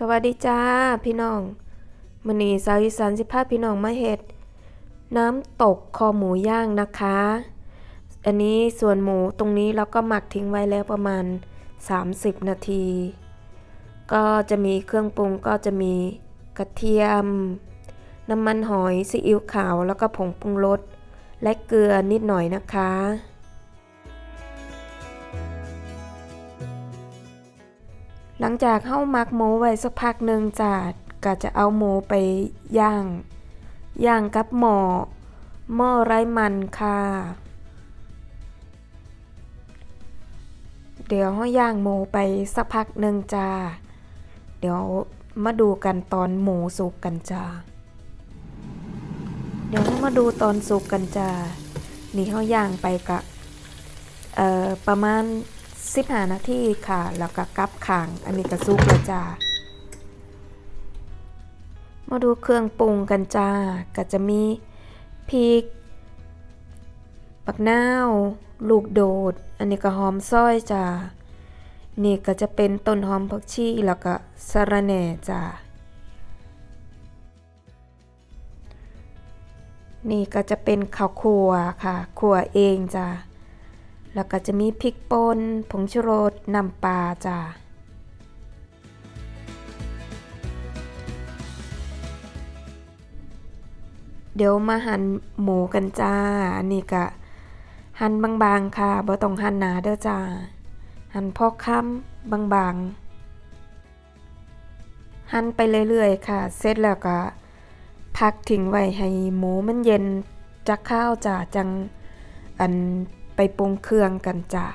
สวัสดีจ้าพี่น้องมื้อนี้สาวอีสานสิพาพี่น้องมาเฮ็ดน้ำตกคอหมูย่างนะคะ อันนี้ส่วนหมูตรงนี้เราก็หมักทิ้งไว้แล้วประมาณ 30 นาที ก็จะมีเครื่องปรุงก็จะมีกระเทียม น้ำมันหอยซีอิ๊วขาวแล้วก็ผงปรุงรสและเกลือนิดหน่อยนะคะ หลังจากเข้ามักหมูไว้สักพักหนึ่งจ้ะก็จะเอาหมูไปย่าง ย่างกับหม้อหม้อไร้มันค่ะ เดี๋ยวห้ย่างหมูไปสักพักหนึ่งจ้า เดี๋ยวมาดูกันตอนหมูสุกกันจ้า เดี๋ยวมาดูตอนสุกกันจ้า นี่ห้ย่างไปกะ เอ่อ ประมาณ 15นาทีค่ะ แล้วก็กลับข่างอันนี้ก็สุกแล้วจ้า มาดูเครื่องปรุงกันจ้า ก็จะมีพริกปักนาวลูกโดด อันนี้ก็หอมซอยจ้า นี่ก็จะเป็นต้นหอมผักชีแล้วก็สะระแหน่จ้า นี่ก็จะเป็นข้าวคั่วค่ะ คั่วเองจ้า แล้วก็จะมีพริกป่นผงชูรสน้ำปลาจ้าเดี๋ยวมาหั่นหมูกันจ้า อันนี้ก็หั่นบางๆค่ะบ่ต้องหั่นหนาเด้อจ้า หั่นพอค่ำบางๆ หั่นไปเรื่อยๆ ค่ะ เสร็จแล้วก็พักทิ้งไว้ให้หมูมันเย็นจักข้าวจ้าจังอัน ไปปรุงเครื่องกันจ้า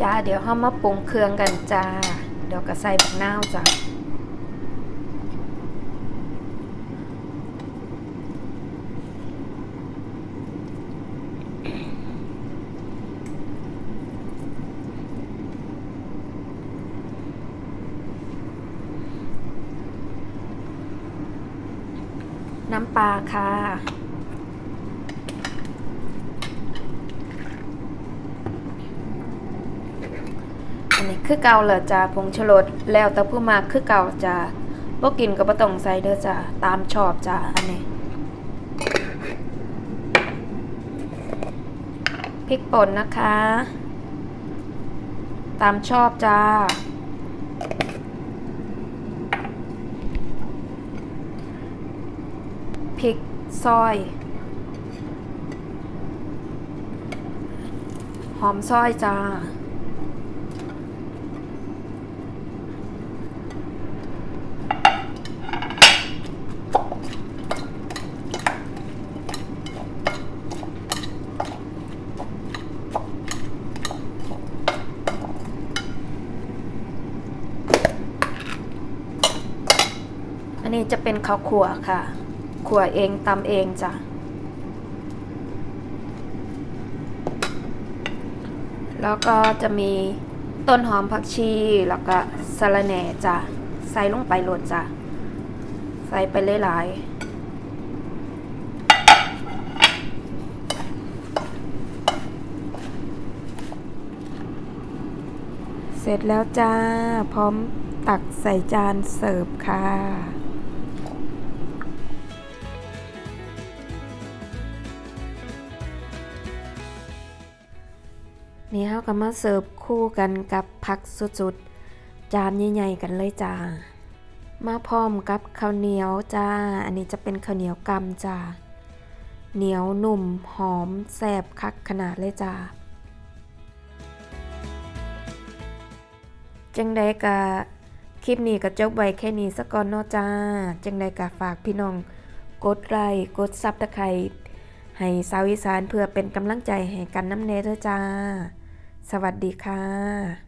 จ้าเดี๋ยวเฮามาปรุงเครื่องกันจ้า เดี๋ยวก็ใส่บักนาวจ้าน้ำปลาค่ะ อันนี้คือเก่าเหรอจ้าผงชูรสแล้วแต่ผู้มากคือเก่าจ้าบ่กินก็บ่ต้องใส่เด้อจ้าตามชอบจ้าอันนี้พริกป่นนะคะ ตามชอบจ้าพริกซอย หอมซอยจ้า อันนี้จะเป็นข้าวขั่วค่ะ ขั่วเองตำเองจ้ะ แล้วก็จะมีต้นหอมผักชี แล้วก็สะระแหน่จ้ะ ใส่ลงไปโหลดจ้ะ ใส่ไปหลายๆเสร็จแล้วจ้า พร้อมตักใส่จานเสิร์ฟค่ะ นี่เขาก็มาเสิร์ฟคู่กันกับผักสุดๆ จานใหญ่ๆกันเลยจ้า มาพร้อมกับข้าวเหนียวจ้า อันนี้จะเป็นข้าวเหนียวกำจ้า เหนียวหนุ่มหอมแซ่บคักขนาดเลยจ้า จังใดกะคลิปนี้ก็จบไว้แค่นี้สักก่อนเนาะจ้า จังใดกะฝากพี่น้อง กดไลค์ กดซับตะไคร้ ให้สาวอีสานเพื่อเป็นกำลังใจให้กันน้ำเนเธอจ้า สวัสดีค่ะ